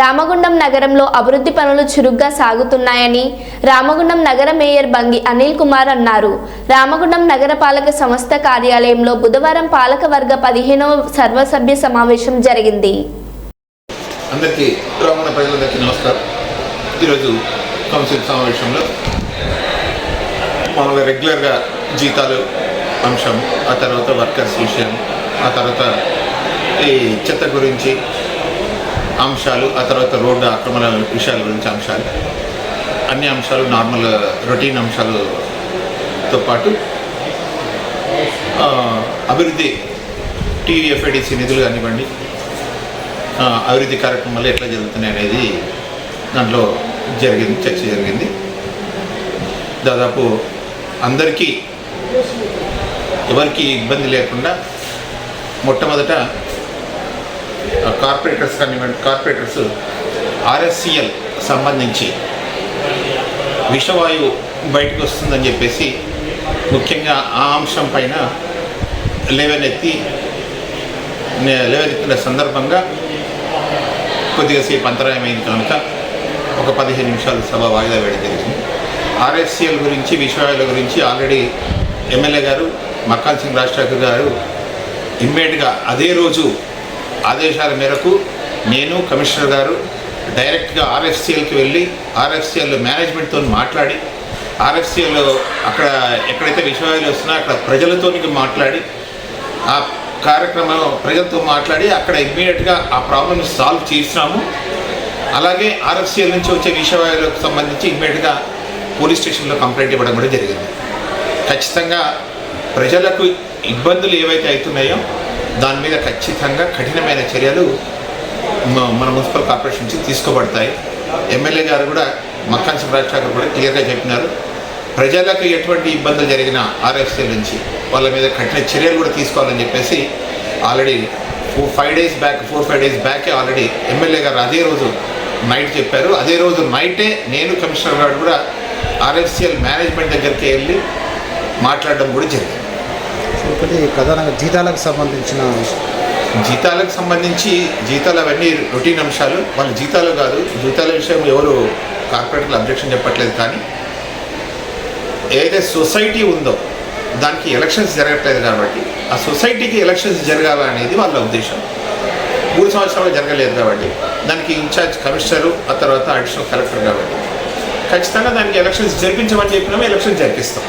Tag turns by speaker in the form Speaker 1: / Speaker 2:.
Speaker 1: రామగుండం నగరంలో అభివృద్ధి పనులు చురుగ్గా సాగుతున్నాయని రామగుండం నగర మేయర్ బంగి అనిల్ కుమార్ అన్నారు. రామగుండం నగరపాలక సంస్థ కార్యాలయంలో బుధవారం పాలకవర్గ పదిహేనవ సర్వసభ్య సమావేశం జరిగింది.
Speaker 2: అందరికీ రామణ ప్రజలందరికీ నమస్కారం. ఈరోజు కౌన్సిల్ సమావేశంలో మామూలుగా రెగ్యులర్గా జీతాలు అంశం ఆ తర్వాత వర్కర్స్ విషయం ఆ తర్వాత ఈ చెత్త గురించి అంశాలు ఆ తర్వాత రోడ్డు ఆక్రమణ విషయాల గురించి అంశాలు. అన్ని అంశాలు నార్మల్ రొటీన్ అంశాలతో పాటు అభివృద్ధి టీవీఎఫ్ఐడిసి నిధులు కానివ్వండి అభివృద్ధి కార్యక్రమాలు ఎట్లా జరుగుతున్నాయి అనేది దాంట్లో జరిగింది చర్చ జరిగింది. దాదాపు అందరికీ ఎవరికి ఇబ్బంది లేకుండా మొట్టమొదట కార్పొరేటర్స్ కానివ్వండి కార్పొరేటర్స్ ఆర్ఎస్సిఎల్ సంబంధించి విషవాయువు బయటకు వస్తుందని చెప్పేసి ముఖ్యంగా ఆ అంశం పైన లేవనెత్తి లేవనెత్తిన సందర్భంగా కొద్దిగా సేపు అంతరాయమైంది కనుక ఒక పదిహేను నిమిషాలు సభ వాయిదా వేయడం జరిగింది. ఆర్ఎస్సిఎల్ గురించి విషయాల గురించి ఆల్రెడీ ఎమ్మెల్యే గారు మక్కాల్ సింగ్ రాజశేఖర్ గారు ఇమ్మీడియట్గా అదే రోజు ఆదేశాల మేరకు నేను కమిషనర్ గారు డైరెక్ట్గా ఆర్ఎఫ్సిఎల్కి వెళ్ళి ఆర్ఎఫ్సిఎల్ మేనేజ్మెంట్తో మాట్లాడి ఆర్ఎఫ్సిఎల్ అక్కడ ఎక్కడైతే విషయాలు వస్తున్నా అక్కడ ప్రజలతో మాట్లాడి ఆ కార్యక్రమం ప్రజలతో మాట్లాడి అక్కడ ఇమ్మీడియట్గా ఆ ప్రాబ్లమ్ని సాల్వ్ చేసినాము. అలాగే ఆర్ఎఫ్సిఎల్ నుంచి వచ్చే విషయాలకు సంబంధించి ఇమ్మీడియట్గా పోలీస్ స్టేషన్లో కంప్లైంట్ ఇవ్వడం కూడా జరిగింది. ఖచ్చితంగా ప్రజలకు ఇబ్బందులు ఏవైతే అవుతున్నాయో దాని మీద ఖచ్చితంగా కఠినమైన చర్యలు మన మున్సిపల్ కార్పొరేషన్ నుంచి తీసుకోబడతాయి. ఎమ్మెల్యే గారు కూడా మక్కాన్ శివరాజ్ కూడా క్లియర్గా చెప్పినారు. ప్రజలకు ఎటువంటి ఇబ్బందులు జరిగినా ఆర్ఎఫ్సీ నుంచి వాళ్ళ మీద కఠిన చర్యలు కూడా తీసుకోవాలని చెప్పేసి already four five days back four five days బ్యాకే already MLA గారు అదే రోజు నైట్ చెప్పారు. అదే రోజు నైటే నేను కమిషనర్ గారు కూడా ఆర్ఎఫ్సిఎల్ మేనేజ్మెంట్ దగ్గరికి వెళ్ళి మాట్లాడడం కూడా జరిగింది.
Speaker 3: ఒకటి ప్రధానంగా జీతాలకు సంబంధించిన
Speaker 2: జీతాలకు సంబంధించి జీతాలు అవన్నీ రొటీన్ అంశాలు. వాళ్ళ జీతాలు కాదు జీతాల విషయం ఎవరు కార్పొరేటర్లు అబ్జెక్షన్ చెప్పట్లేదు కానీ ఏదైతే సొసైటీ ఉందో దానికి ఎలక్షన్స్ జరగట్లేదు కాబట్టి ఆ సొసైటీకి ఎలక్షన్స్ జరగాలనేది వాళ్ళ ఉద్దేశం. మూడు సంవత్సరాలు జరగలేదు కాబట్టి దానికి ఇన్ఛార్జ్ కమిషనరు ఆ తర్వాత అడిషనల్ కలెక్టర్ కాబట్టి. ఖచ్చితంగా దానికి ఎలక్షన్స్ జరిపించమని చెప్పినామే ఎలక్షన్స్ జరిపిస్తాం.